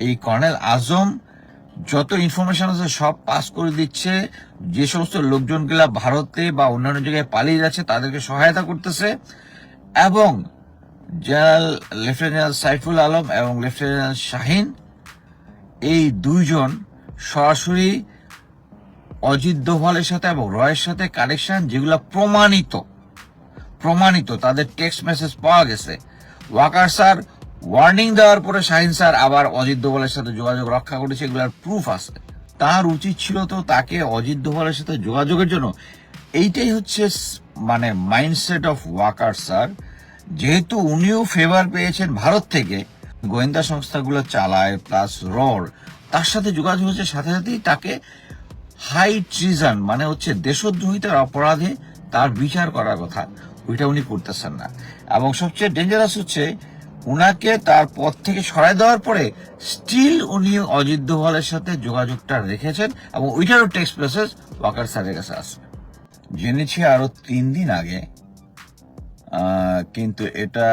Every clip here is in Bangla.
এই কর্নেল আজম যত ইনফরমেশন আছে সব পাস করে দিচ্ছে। যে সমস্ত লোকজনগুলা ভারতে বা অন্যান্য জায়গায় পালিয়ে যাচ্ছে, তাদেরকে সহায়তা করতেছে। এবং general lieutenant general Saiful Alam এবং লেফটেন্যান্ট জেনারেল শাহিন এই দুইজন সরাসরি অজিত দোভালের সাথে এবং রয়ের সাথে কানেকশন যেগুলো প্রমাণিত প্রমাণিত, তাদের টেক্সট মেসেজ পাওয়া গেছে। ওয়াকার স্যার ওয়ার্নিং দেওয়ার পরে শাহিন স্যার আবার অজিত দোভালের সাথে যোগাযোগ রক্ষা করেছে, এগুলোর প্রুফ আছে। তার উচিত ছিল তো তাকে অজিত দোভালের সাথে যোগাযোগের জন্য। এইটাই হচ্ছে মানে মাইন্ডসেট অফ ওয়াকার স্যার। যেহেতু উনিও ফেভার পেয়েছেন ভারত থেকে, গোয়েন্দা সংস্থাগুলো চালায় প্লাস রর তার সাথে যোগাযোগ হচ্ছে সাথে সাথেই তাকে হাই ট্রিজন মানে হচ্ছে দেশদ্রোহিতার অপরাধে তার বিচার করার কথা। ওইটা উনি করতেছেন না। এবং সবচেয়ে ডেঞ্জারাস হচ্ছে উনাকে তার পদ থেকে সরাই দেওয়ার পরে স্টিল উনি অজিত দোভালের সাথে যোগাযোগটা রেখেছেন এবং ওইটারও টেক্সট মেসেজ ওয়াকার স্যারের কাছে আসবে। জেনেছি আরও তিন দিন আগে কিন্তু এটা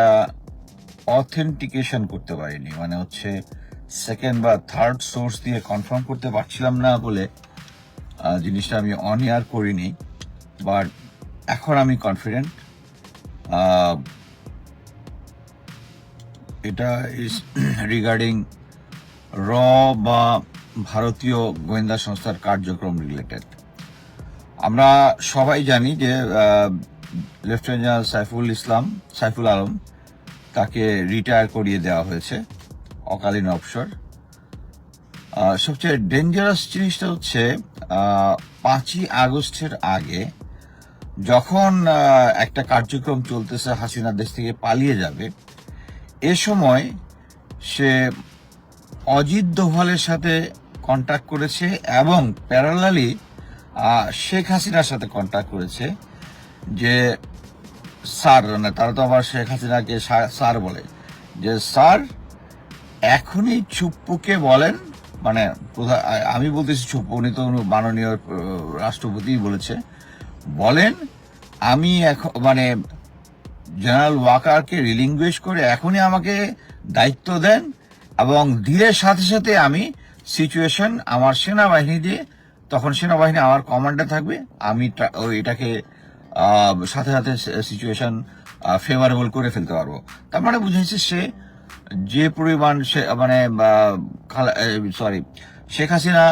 অথেন্টিকেশন করতে পারিনি। মানে হচ্ছে সেকেন্ড বা থার্ড সোর্স দিয়ে কনফার্ম করতে পারছিলাম না বলে জিনিসটা আমি অন করিনি বাট এখন আমি কনফিডেন্ট এটা ইজ রিগার্ডিং র বা ভারতীয় গোয়েন্দা সংস্থার কার্যক্রম রিলেটেড আমরা সবাই জানি যে লেফটেন্যান্ট জেনারেল সাইফুল ইসলাম, সাইফুল আলম, তাকে রিটায়ার করিয়ে দেওয়া হয়েছে, অকালীন অবসর। সবচেয়ে ডেঞ্জারাস জিনিসটা হচ্ছে পাঁচই আগস্টের আগে যখন একটা কার্যক্রম চলতেছে হাসিনা দেশ থেকে পালিয়ে যাবে এ সময় সে অজিত দোভালের সাথে কন্ট্যাক্ট করেছে এবং প্যারালালি শেখ হাসিনার সাথে কন্ট্যাক্ট করেছে যে স্যার মানে তারা তো আবার শেখ হাসিনাকে স্যার বলে, যে স্যার, এখনই চুপ্পুকে বলেন মানে আমি বলতেছি চুপ্পু, উনি তো মাননীয় রাষ্ট্রপতি বলেছে, বলেন, আমি এখন মানে জেনারেল ওয়াকারকে রিলিঙ্গুয়েজ করে এখনই আমাকে দায়িত্ব দেন এবং দিনের সাথে সাথে আমি সিচুয়েশন আমার সেনাবাহিনী দিয়ে তখন সেনাবাহিনী আমার কমান্ডে থাকবে, আমি এটাকে সাথে সাথে সিচুয়েশন ফেভারেবল করে ফেলতে পারব। তার মানে বুঝেছে সে যে পরিমাণ সে মানে সরি শেখ হাসিনা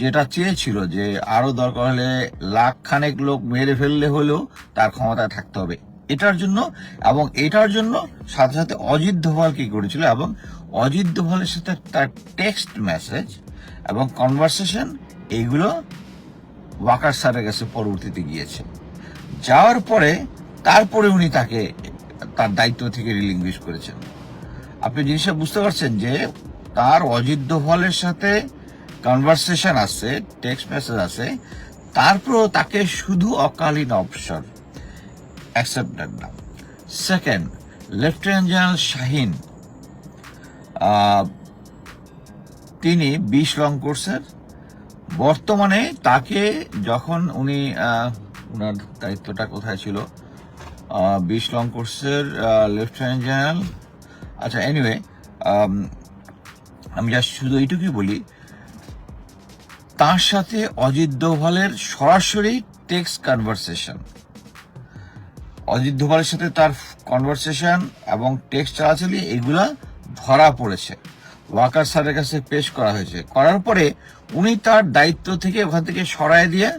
যেটা চেয়েছিল যে আরও দরকার হলে লাখ খানেক লোক মেরে ফেললে হলেও তার ক্ষমতায় থাকতে হবে। এটার জন্য এবং এটার জন্য সাথে সাথে অজিত দোভাল কি করেছিল এবং অজিত দোভালের সাথে তার টেক্সট মেসেজ এবং কনভারসেশন এইগুলো ওয়াকার স্যারের কাছে পরবর্তীতে গিয়েছে। যাওয়ার পরে তারপরে উনি তাকে, তার দায়িত্ব থেকে রিলিঙ্গুইশ করেছেন। আপনি জিনিসটা বুঝতে পারছেন যে তার অজিত দোভালের সাথে কনভারসেশন আছে টেক্সট মেসেজ আছে, তারপরেও তাকে শুধু অকালীন অবসর অ্যাকসেপ্টেড না সেকেন্ড লেফটেন্যান্ট জেনারেল শাহিন তিনি বিশ লং কোর্সের বর্তমানে তাকে যখন উনি ওনার দায়িত্বটা কোথায় ছিল আহ, বিশ লং কোর্সের লেফটেন্যান্ট জেনারেল আচ্ছা এনিওয়ে আমি জাস্ট শুধু এইটুকুই বলি তার সাথে অজিত দোভালের সরাসরি টেক্সট কনভারসেশন অজিত দোভালের সাথে তার কনভারসেশন এবং টেক্সট চালাচালি, এগুলা ধরা পড়েছে। ওয়াকার স্যারের কাছে পেশ করা হয়েছে। করার পরে উনি তার দায়িত্ব থেকে ওখান থেকে সরায় দিয়ে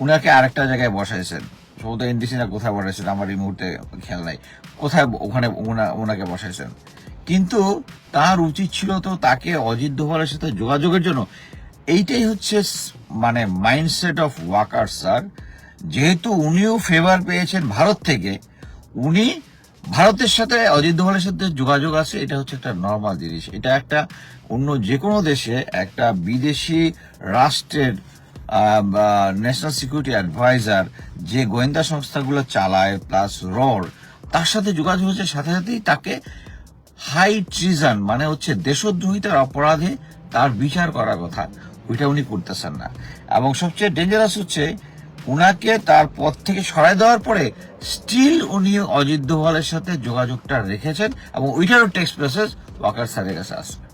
উনাকে আরেকটা জায়গায় বসাইছেন। সম্ভবত এনডিসি কোথায় বসাইছেন? আমার এই মুহূর্তে খেয়াল নাই। কোথায় ওখানে ওনা- ওনাকে বসাইছেন? কিন্তু তার উচিত ছিল তো তাকে অজিত দোভালের সাথে যোগাযোগের জন্য। এইটাই হচ্ছে মানে মাইন্ডসেট অফ ওয়াকার স্যার। যেহেতু উনিও ফেভার পেয়েছেন ভারত থেকে, উনি ভারতের সাথে অজিত দোভালের সাথে যোগাযোগ আছে, এটা হচ্ছে একটা নর্মাল জিনিস। এটা একটা অন্য যে কোনো দেশে একটা বিদেশি রাষ্ট্রের ন্যাশনাল সিকিউরিটি অ্যাডভাইজার যে গোয়েন্দা সংস্থাগুলো চালায় প্লাস রর তার সাথে যোগাযোগ হচ্ছে সাথে সাথেই তাকে হাই ট্রিজন মানে হচ্ছে দেশদ্রোহিতার অপরাধে তার বিচার করার কথা, ওইটা উনি করতেছেন না। এবং সবচেয়ে ডেঞ্জারাস হচ্ছে উনাকে তার পদ থেকে সরাই দেওয়ার পরে স্টিল উনি অজিত দোভালের সাথে যোগাযোগটা রেখেছেন এবং ওইটারও টেক্সট মেসেজ ওয়াকার স্যারের কাছে আসবে।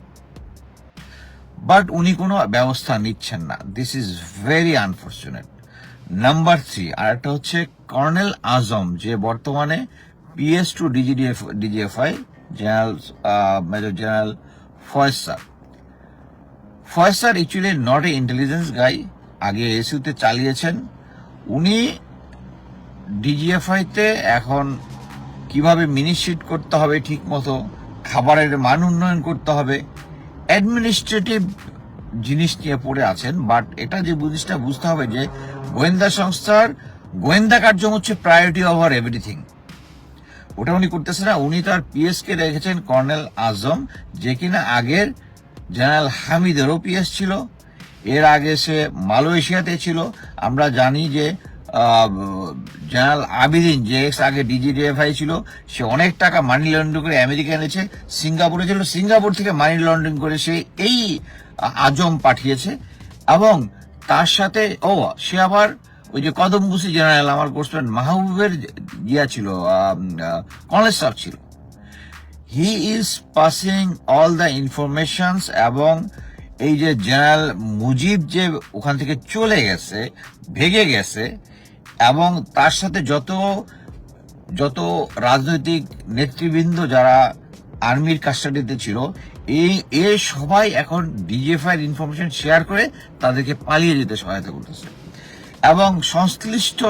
বাট উনি কোনো ব্যবস্থা নিচ্ছেন না। This is very unfortunate number three আর একটা হচ্ছে কর্নেল আজম যে বর্তমানে P S to D G D F D G F I general major general Faiz sir Faiz sir actually not a intelligence guy আগে এসিউতে চালিয়েছেন। উনি ডিজিএফআইতে এখন কীভাবে মিনিস্ট্রিট করতে হবে ঠিক মতো খাবারের মান উন্নয়ন করতে হবে অ্যাডমিনিস্ট্রেটিভ জিনিস নিয়ে পড়ে আছেন বাট এটা যে জিনিসটা বুঝতে হবে যে গোয়েন্দা সংস্থার গোয়েন্দা কার্য হচ্ছে প্রায়োরিটি ওভার এভরিথিং ওটা উনি করতেছে না, উনি তার পিএস কে রেখেছেন কর্নেল আজম, যে কিনা আগের জেনারেল হামিদেরও পিএস ছিল এর আগে সে মালয়েশিয়াতে ছিল। আমরা জানি যে জেনারেল আবিদিন, যে এক্স আগে ডিজিডিএফআই ছিল, সে অনেক টাকা মানি লন্ডারিং করে আমেরিকা এনেছে, সিঙ্গাপুরে ছিল। সিঙ্গাপুর থেকে মানি লন্ডারিং করে সে এই আজম পাঠিয়েছে। এবং তার সাথে, ও, সে আবার ওই যে কদমবুসি জেনারেল, আমার কোর্সমেন্ট মাহবুবের ইয়া ছিল কলেজ স্টাফ ছিল। He is passing all the informations এবং এই যে জেনারেল মুজিব যে ওখান থেকে চলে গেছে, ভেগে গেছে, এবং তার সাথে যত যত রাজনৈতিক নেতৃবৃন্দ যারা আর্মির কাস্টাডিতে ছিল, এই, এ সবাই এখন ডিজিএফআই ইনফরমেশন শেয়ার করে তাদেরকে পালিয়ে যেতে সহায়তা করতেছে। এবং সংশ্লিষ্ট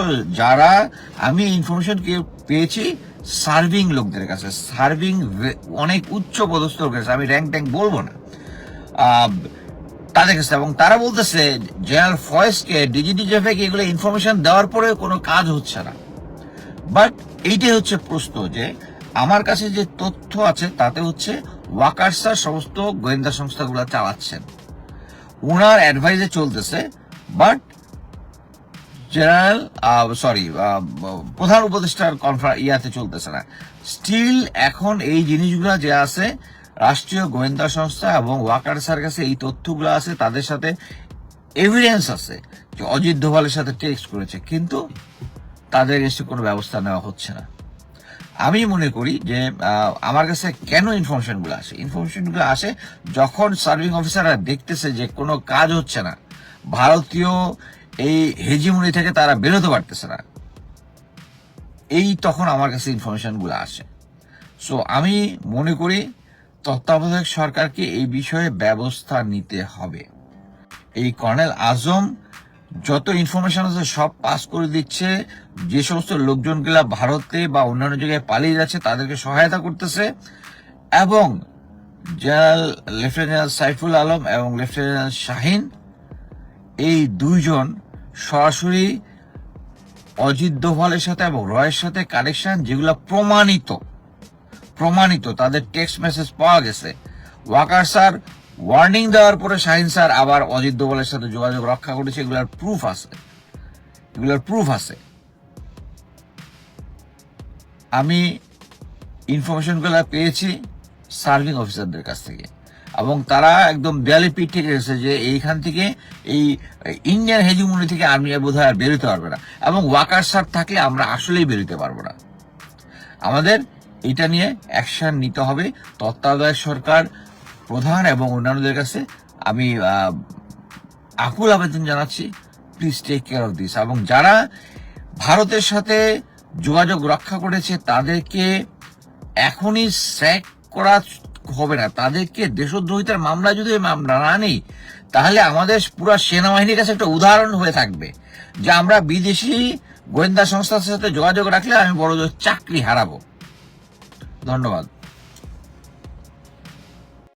যারা, আমি ইনফরমেশন পেয়েছি সার্ভিং লোকদের কাছে, সার্ভিং অনেক উচ্চ পদস্থ লোকের কাছে, আমি র্যাঙ্ক ট্যাঙ্ক বলব না। তাদের কাছে। এবং তারা বলতেছে, জেনারেল ফয়েসকে ডিজিটিজেফে এগুলো ইনফরমেশন দেওয়ার পরে কোনো কাজ হচ্ছে না। বাট এইটাই হচ্ছে প্রশ্ন যে, আমার কাছে যে তথ্য আছে, তাতে হচ্ছে ওয়াকার্সার সমস্ত গোয়েন্দা সংস্থাগুলো চালাচ্ছেন। ওনার অ্যাডভাইসে চলতেছে বাট জেনারেল সরি প্রধান উপদেষ্টার কনফার ইয়াতে চলতেছে না। স্টিল এখন এই জিনিসগুলো যে আছে রাষ্ট্রীয় গোয়েন্দা সংস্থা এবং ওয়াকার্সার কাছে এই তথ্যগুলো আছে, তাদের সাথে এভিডেন্স আছে যে অজিত দোভালের সাথে টেক্সট করেছে। কিন্তু তাদের এসে কোনো ব্যবস্থা নেওয়া হচ্ছে না। আমি মনে করি যে আমার কাছে কেন ইনফরমেশনগুলো আসে? ইনফরমেশনগুলো আসে যখন সার্ভিং অফিসাররা দেখতেছে যে কোনো কাজ হচ্ছে না, ভারতীয় এই হেজিমুনি থেকে তারা বেরোতে পারতেছে না, এই তখন আমার কাছে ইনফরমেশনগুলো আসে। সো আমি মনে করি তত্ত্বাবধায়ক সরকারকে এই বিষয়ে ব্যবস্থা নিতে হবে। এই কর্নেল আজম যত ইনফরমেশন আছে সব পাস করে দিচ্ছে। যে সমস্ত লোকজনগুলা ভারতে বা অন্যান্য জায়গায় পালিয়ে যাচ্ছে, তাদেরকে সহায়তা করতেছে এবং জেনারেল লেফটেন্যান্ট সাইফুল আলম এবং লেফটেন্যান্ট শাহিন এই দুইজন সরাসরি অজিত দোভালের সাথে এবং রয়ের সাথে কানেকশন যেগুলো প্রমাণিত। প্রমাণিত, তাদের টেক্সট মেসেজ পাওয়া গেছে। ওয়াকার স্যার ওয়ার্নিং দেওয়ার পরে শাহিন স্যার আবার অজিত দোভালের সাথে যোগাযোগ রক্ষা করেছে, এগুলোর প্রুফ আছে। এগুলোর প্রুফ আছে। আমি ইনফরমেশনগুলো পেয়েছি সার্ভিং অফিসারদের কাছ থেকে। এবং তারা একদম দেয়ালে পিঠ থেকে এসেছে যে এইখান থেকে এই ইন্ডিয়ান হেজিমনি থেকে আর্মি বোধ হয় আর বেরোতে পারবে না। এবং ওয়াকার স্যার থাকলে আমরা আসলেই বেরোতে পারব না। আমাদের এটা নিয়ে অ্যাকশন নিতে হবে। তত্ত্বাবধায়ক সরকার, প্রধান এবং অন্যান্যদের কাছে আমি আকুল আবেদন জানাচ্ছি। Please take care of this এবং যারা ভারতের সাথে যোগাযোগ রক্ষা করেছে, তাদেরকে এখনই স্যাক করা হবে না। তাদেরকে দেশদ্রোহিতার মামলা যদি মামলা না নেই, তাহলে আমাদের পুরো সেনাবাহিনীর কাছে একটা উদাহরণ হয়ে থাকবে। যে আমরা বিদেশি গোয়েন্দা সংস্থার সাথে যোগাযোগ রাখলে আমি বড় চাকরি হারাবো। ধন্যবাদ।